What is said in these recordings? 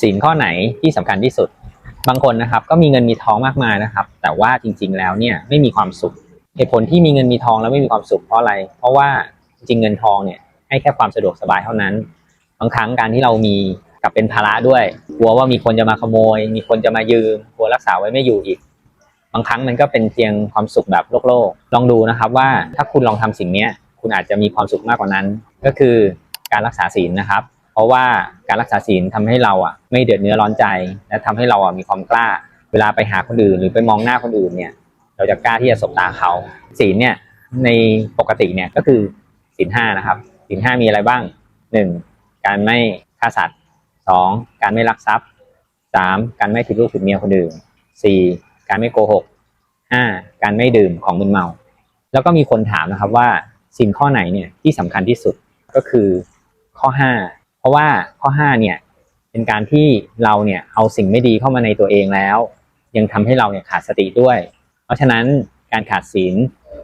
ศีลข้อไหนที่สำคัญที่สุด บางคนนะครับก็มีเงินมีทองมากมายนะครับ แต่ว่าจริง ๆ แล้วเนี่ยไม่มีความสุขเหตุผลที่มีเงินมีทองแล้วไม่มีความสุขเพราะอะไร เพราะว่าจริงเงินทองเนี่ยให้แค่ความสะดวกสบายเท่านั้น บางครั้งการที่เรามีกับเป็นภาระด้วย กลัวว่ามีคนจะมาขโมย มีคนจะมายืม กลัวรักษาไว้ไม่อยู่อีก บางครั้งมันก็เป็นเพียงความสุขแบบโลกโลก ลองดูนะครับว่าถ้าคุณลองทำสิ่งนี้คุณอาจจะมีความสุขมากกว่านั้น ก็คือการรักษาศีลนะครับ เพราะว่าการรักษาศีลทำให้เราอะไม่เดือดเนื้อร้อนใจ และทำให้เราอะมีความกล้า เวลาไปหาคนอื่น หรือไปมองหน้าคนอื่นเนี่ย เราจะกล้าที่จะสบตาเขาศีลเนี่ยในปกติเนี่ยก็คือศีลห้านะครับศีลห้ามีอะไรบ้างหนึ่งการไม่ฆ่าสัตว์สองการไม่ลักทรัพย์สามการไม่ผิดลูกผิดเมียคนอื่นสี่การไม่โกหกห้าการไม่ดื่มของมึนเมา แล้วก็มีคนถามนะครับว่าศีลข้อไหนเนี่ยที่สำคัญที่สุดก็คือข้อห้า เพราะว่าข้อห้าเนี่ยเป็นการที่เราเนี่ยเอาสิ่งไม่ดีเข้ามาในตัวเองแล้ว ยังทำให้เราเนี่ยขาดสติด้วย เพราะฉะนั้นการขาดศีล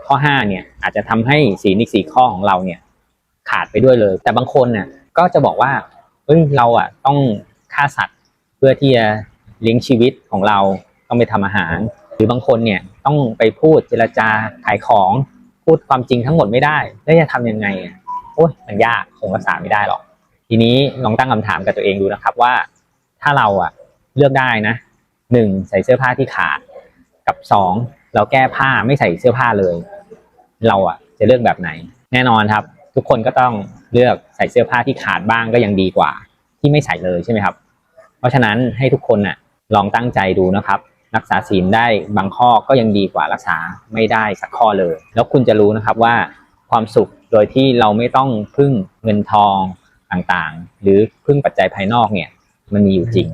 ข้อ5เนี่ยอาจจะทำให้ศีลอีกสี่ข้อของเราเนี่ยขาดไปด้วยเลย แต่บางคนเนี่ยก็จะบอกว่าเอ้ยเราอะต้องฆ่าสัตว์เพื่อที่จะเลี้ยงชีวิตของเราต้องไปทำอาหาร หรือบางคนเนี่ยต้องไปพูดเจรจาขายของพูดความจริงทั้งหมดไม่ได้ แล้วจะทำยังไงอะโอ้ยมันยากคงรักษาไม่ได้หรอก ทีนี้ลองตั้งคำถามกับตัวเองดูนะครับว่า ถ้าเราอะเลือกได้นะหนึ่งใส่เสื้อผ้าที่ขาด กับสองเราแก้ผ้าไม่ใส่เสื้อผ้าเลย เราอะจะเลือกแบบไหน แน่นอนครับ ทุกคนก็ต้องเลือกใส่เสื้อผ้าที่ขาดบ้างก็ยังดีกว่า ที่ไม่ใส่เลยใช่ไหมครับ เพราะฉะนั้นให้ทุกคนน่ะลองตั้งใจดูนะครับ รักษาศีลได้บางข้อก็ยังดีกว่ารักษาไม่ได้สักข้อเลย แล้วคุณจะรู้นะครับว่าความสุขโดยที่เราไม่ต้องพึ่งเงินทอง ต่างๆ หรือพึ่งปัจจัยภายนอกเนี่ย มันมีอยู่จริง